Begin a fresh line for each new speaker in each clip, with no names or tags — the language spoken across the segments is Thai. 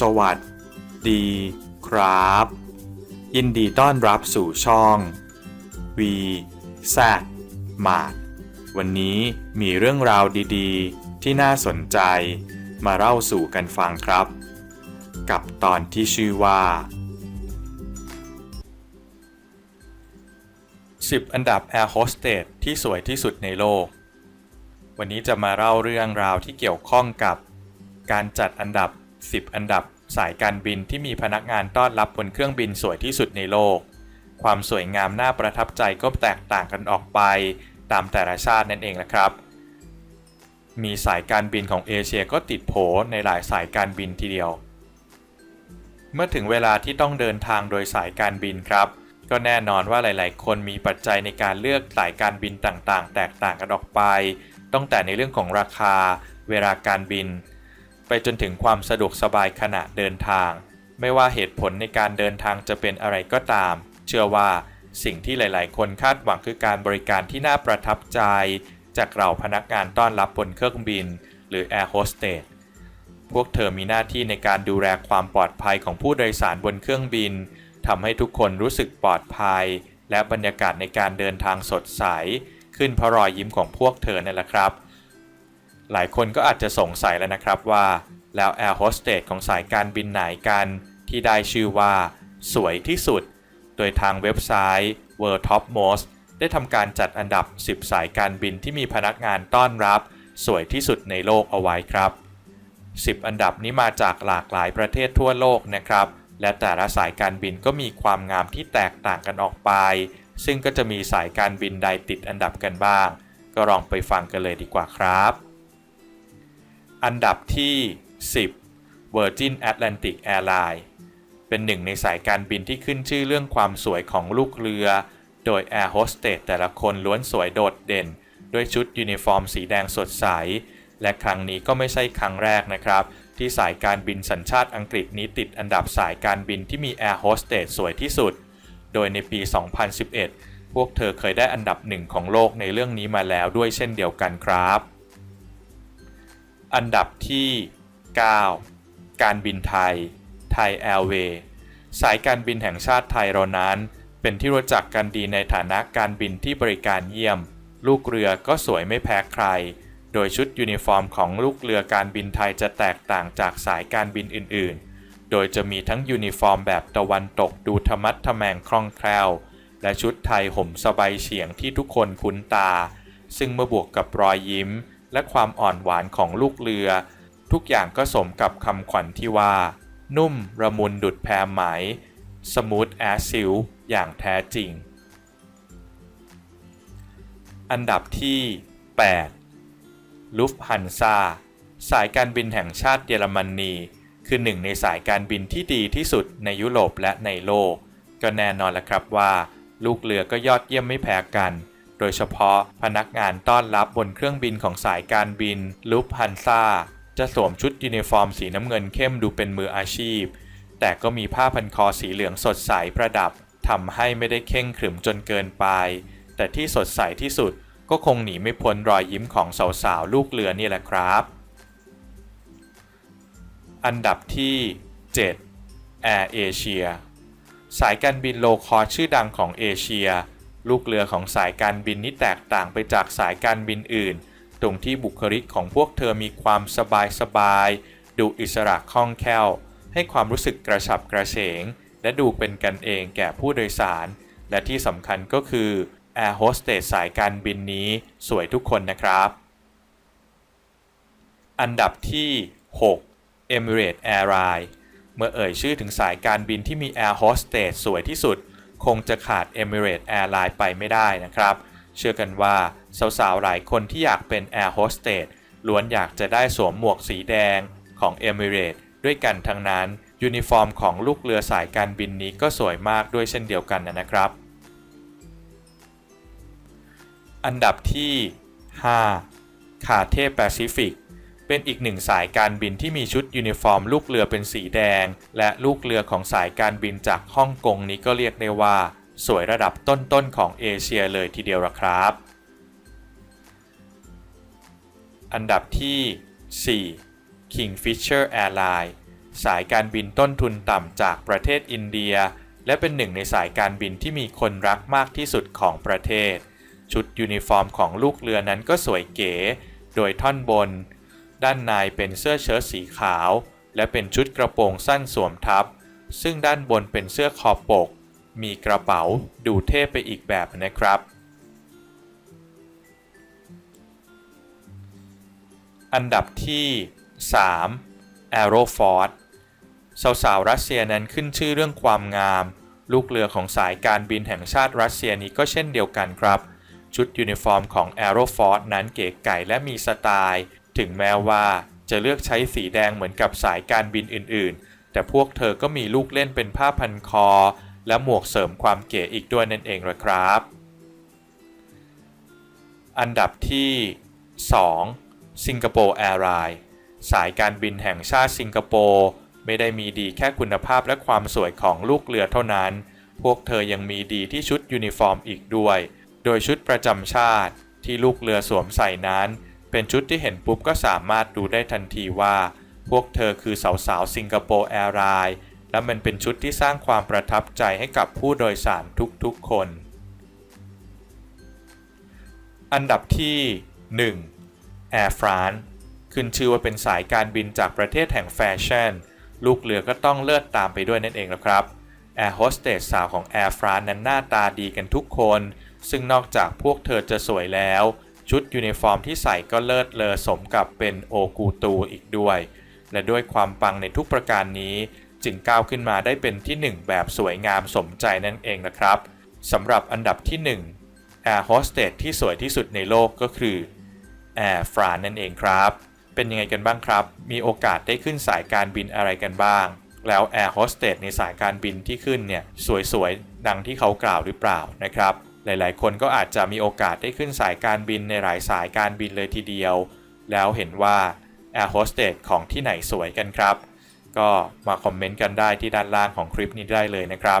สวัสดีครับ ยินดีต้อนรับสู่ช่อง V Z มาดวันนี้มีเรื่องราวดีๆ ที่น่าสนใจมาเล่าสู่กันฟังครับ กับตอนที่ชื่อว่า 10 อันดับแอร์โฮสเตสที่สวยที่สุดในโลก วันนี้จะมาเล่าเรื่องราวที่เกี่ยวข้องกับการจัดอันดับ 10 อันดับ สายการบินที่มีพนักงานต้อนรับบนเครื่องบินสวยที่สุดในโลก ความสวยงามน่าประทับใจก็แตกต่างกันออกไปตามแต่ละชาตินั่นเองนะครับ มีสายการบินของเอเชียก็ติดโผในหลายสายการบินทีเดียว เมื่อถึงเวลาที่ต้องเดินทางโดยสายการบินครับ ก็แน่นอนว่าหลาย ๆ คนมีปัจจัยในการเลือกสายการบินต่าง ๆ แตกต่างกันออกไป ตั้งแต่ในเรื่องของราคา เวลาการบิน ไปจนถึงความสะดวกสบายขณะเดินทาง ไม่ว่าเหตุผลในการเดินทางจะเป็นอะไรก็ตาม เชื่อว่าสิ่งที่หลาย ๆ คนคาดหวังคือการบริการที่น่าประทับใจ จากเราพนักงานต้อนรับบนเครื่องบิน หรือแอร์โฮสเตสพวกเธอมีหน้าที่ในการดูแลความปลอดภัยของผู้โดยสารบนเครื่องบินทำให้ทุกคนรู้สึกปลอดภัย และบรรยากาศในการเดินทางสดใส ขึ้นเพราะรอยยิ้มของพวกเธอนั่นแหละครับ หลายคนก็อาจจะสงสัยแล้วนะครับว่า แล้วแอร์โฮสเตสของสายการบินไหนกัน ที่ได้ชื่อว่า สวยที่สุด โดยทางเว็บไซต์ World Top Most ได้ทำการจัดอันดับ 10 สายการบินที่มีพนักงานต้อนรับ สวยที่สุดในโลกเอาไว้ครับ 10 อันดับนี้มาจากหลากหลายประเทศทั่วโลกนะครับ และแต่ละสายการบินก็มีความงามที่แตกต่างกันออกไป ซึ่งก็จะมีสายการบินใดติดอันดับกันบ้าง ก็ลองไปฟังกันเลยดีกว่าครับ อันดับที่ 10 Virgin Atlantic Airlines เป็นหนึ่งในสายการบินที่ขึ้นชื่อเรื่องความสวยของลูกเรือ โดยแอร์โฮสเตสแต่ละคนล้วนสวยโดดเด่น ด้วยชุดยูนิฟอร์มสีแดงสดใส และครั้งนี้ก็ไม่ใช่ครั้งแรกนะครับ ที่สายการบินสัญชาติอังกฤษนี้ติดอันดับสายการบินที่มีแอร์โฮสเตสสวยที่สุด โดยในปี 2011 พวกเธอเคยได้อันดับหนึ่งของโลกในเรื่องนี้มาแล้วด้วยเช่นเดียวกันครับ อันดับที่ 9 การบินไทย ไทยแอร์เวย์ สายการบินแห่งชาติไทยเรานั้น เป็นที่รู้จักกันดีในฐานะการบินที่บริการเยี่ยม ลูกเรือก็สวยไม่แพ้ใคร โดยชุดยูนิฟอร์มของลูกเรือการบินไทยจะแตกต่างจากสายการบินอื่นๆ โดยจะมีทั้งยูนิฟอร์มแบบตะวันตกดูธรรมัดทแมงคล่องแคล่ว และชุดไทยห่มสบายเฉียงที่ทุกคนคุ้นตา ซึ่งเมื่อบวกกับรอยยิ้ม และความอ่อนหวานของลูกเรือ ทุกอย่างก็สมกับคำขวัญที่ว่า นุ่มระมุนดุดแพรไหม สมูทแอสซิลอย่างแท้จริง อันดับที่ 8 ลุฟฮันซาสายการบินแห่งชาติเยอรมนีคือหนึ่งในสายการบินที่ดีที่สุดในยุโรปและในโลก ก็แน่นอนแล้วครับว่า ลูกเรือก็ยอดเยี่ยมไม่แพ้กัน โดยเฉพาะพนักงานต้อนรับบนเครื่องบินของสายการบินลุฟฮันซาจะสวมชุดยูนิฟอร์มสีน้ำเงินเข้มดูเป็นมืออาชีพ แต่ก็มีผ้าพันคอสีเหลืองสดใสประดับทำให้ไม่ได้เข่งขรึมจนเกินไป แต่ที่สดใสที่สุดก็คงหนีไม่พ้นรอยยิ้มของสาวๆลูกเรือนี่แหละครับ อันดับที่ 7 Air Asia สายการบินโลคอสชื่อดังของเอเชีย ลูกเรือของสายการบินนี้แตกต่างไปจากสายการบินอื่น ตรงที่บุคลิกของพวกเธอมีความสบายสบาย ดูอิสระคล่องแคล่ว ให้ความรู้สึกกระฉับกระเฉง และดูเป็นกันเองแก่ผู้โดยสาร และที่สำคัญก็คือแอร์โฮสเตสสายการบินนี้สวยทุกคนนะครับ อันดับที่ 6 Emirates Airline เมื่อเอ่ยชื่อถึงสายการบินที่มีแอร์โฮสเตสสวยที่สุด คงจะขาด Emirates Airline ไปไม่ได้นะครับ เชื่อกันว่าสาวๆ หลายคนที่อยากเป็นแอร์โฮสเตสล้วนอยากจะได้สวมหมวกสีแดงของ Emirates ด้วยกันทั้งนั้น ยูนิฟอร์มของลูกเรือสายการบินนี้ก็สวยมากด้วยเช่นเดียวกันนะครับ อันดับที่ 5 คาเทแปซิฟิก เป็นอีกหนึ่งสายการบินที่มีชุดยูนิฟอร์มลูกเรือเป็นสีแดง และลูกเรือของสายการบินจากฮ่องกงนี้ก็เรียกได้ว่า สวยระดับต้นๆของเอเชียเลยทีเดียวละครับ อันดับที่ 4 Kingfisher airline สายการบินต้นทุนต่ำจากประเทศอินเดีย และเป็นหนึ่งในสายการบินที่มีคนรักมากที่สุดของประเทศ ชุดยูนิฟอร์มของลูกเรือนั้นก็สวยเก๋ โดยท่อนบน ด้านในเป็นเสื้อเชิ้ตสีขาว และเป็นชุดกระโปรงสั้นสวมทับ ซึ่งด้านบนเป็นเสื้อคอปก มีกระเป๋าดูเท่ไปอีกแบบนะครับ อันดับที่ 3 a e r o f o r c e สาวๆรัสเซียนั้นขึ้นชื่อเรื่องความงาม ลูกเรือของสายการบินแห่งชาติรัสเซียนี้ก็เช่นเดียวกันครับ ชุดยูนิฟอร์มของ a e r o f o r c e นั้นเก๋ไก่และมีสไตล์ ถึงแม้ว่าจะเลือกใช้สีแดงเหมือนกับสายการบินอื่นๆ แต่พวกเธอก็มีลูกเล่นเป็นผ้าพันคอ และหมวกเสริมความเก๋อีกด้วยนั่นเองละครับ อันดับที่ 2 สิงคโปร์แอร์ไลน์สายการบินแห่งชาติสิงคโปร์ไม่ได้มีดีแค่คุณภาพและความสวยของลูกเรือเท่านั้น พวกเธอยังมีดีที่ชุดยูนิฟอร์มอีกด้วย โดยชุดประจำชาติที่ลูกเรือสวมใส่นั้น เป็นชุดที่เห็นปุ๊บก็สามารถดูได้ทันทีว่า พวกเธอคือสาวๆสิงคโปร์แอร์ไลน์และมันเป็นชุดที่สร้างความประทับใจให้กับผู้โดยสารทุกๆคน อันดับที่ 1 Air France ขึ้นชื่อว่าเป็นสายการบินจากประเทศแห่งแฟชั่น ลูกเรือก็ต้องเลิศตามไปด้วยนั่นเองนะครับแอร์โฮสเตสสาวของ Air France นั้นหน้าตาดีกันทุกคน ซึ่งนอกจากพวกเธอจะสวยแล้ว ชุดยูนิฟอร์มที่ใส่ก็เลิศเลอสมกับเป็นโอกูตูอีกด้วย และด้วยความปังในทุกประการนี้ จึงก้าวขึ้นมาได้เป็นที่หนึ่งแบบสวยงามสมใจนั่นเองนะครับสำหรับอันดับที่ 1 Air Hostess ที่สวยที่สุดในโลกก็คือ Air France นั่นเองครับ เป็นยังไงกันบ้างครับ มีโอกาสได้ขึ้นสายการบินอะไรกันบ้าง แล้ว Air Hostess ในสายการบินที่ขึ้นเนี่ยสวยๆ ดังที่เขากล่าวหรือเปล่านะครับ ลายๆ คนก็อาจจะมีโอกาสได้ขึ้นสายการบินในหลายสายการบินเลยทีเดียว แล้วเห็นว่า Air Hostess ของที่ไหนสวยกันครับ ก็มาคอมเมนต์กันได้ที่ด้านล่างของคลิปนี้ได้เลยนะครับ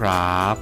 ครับ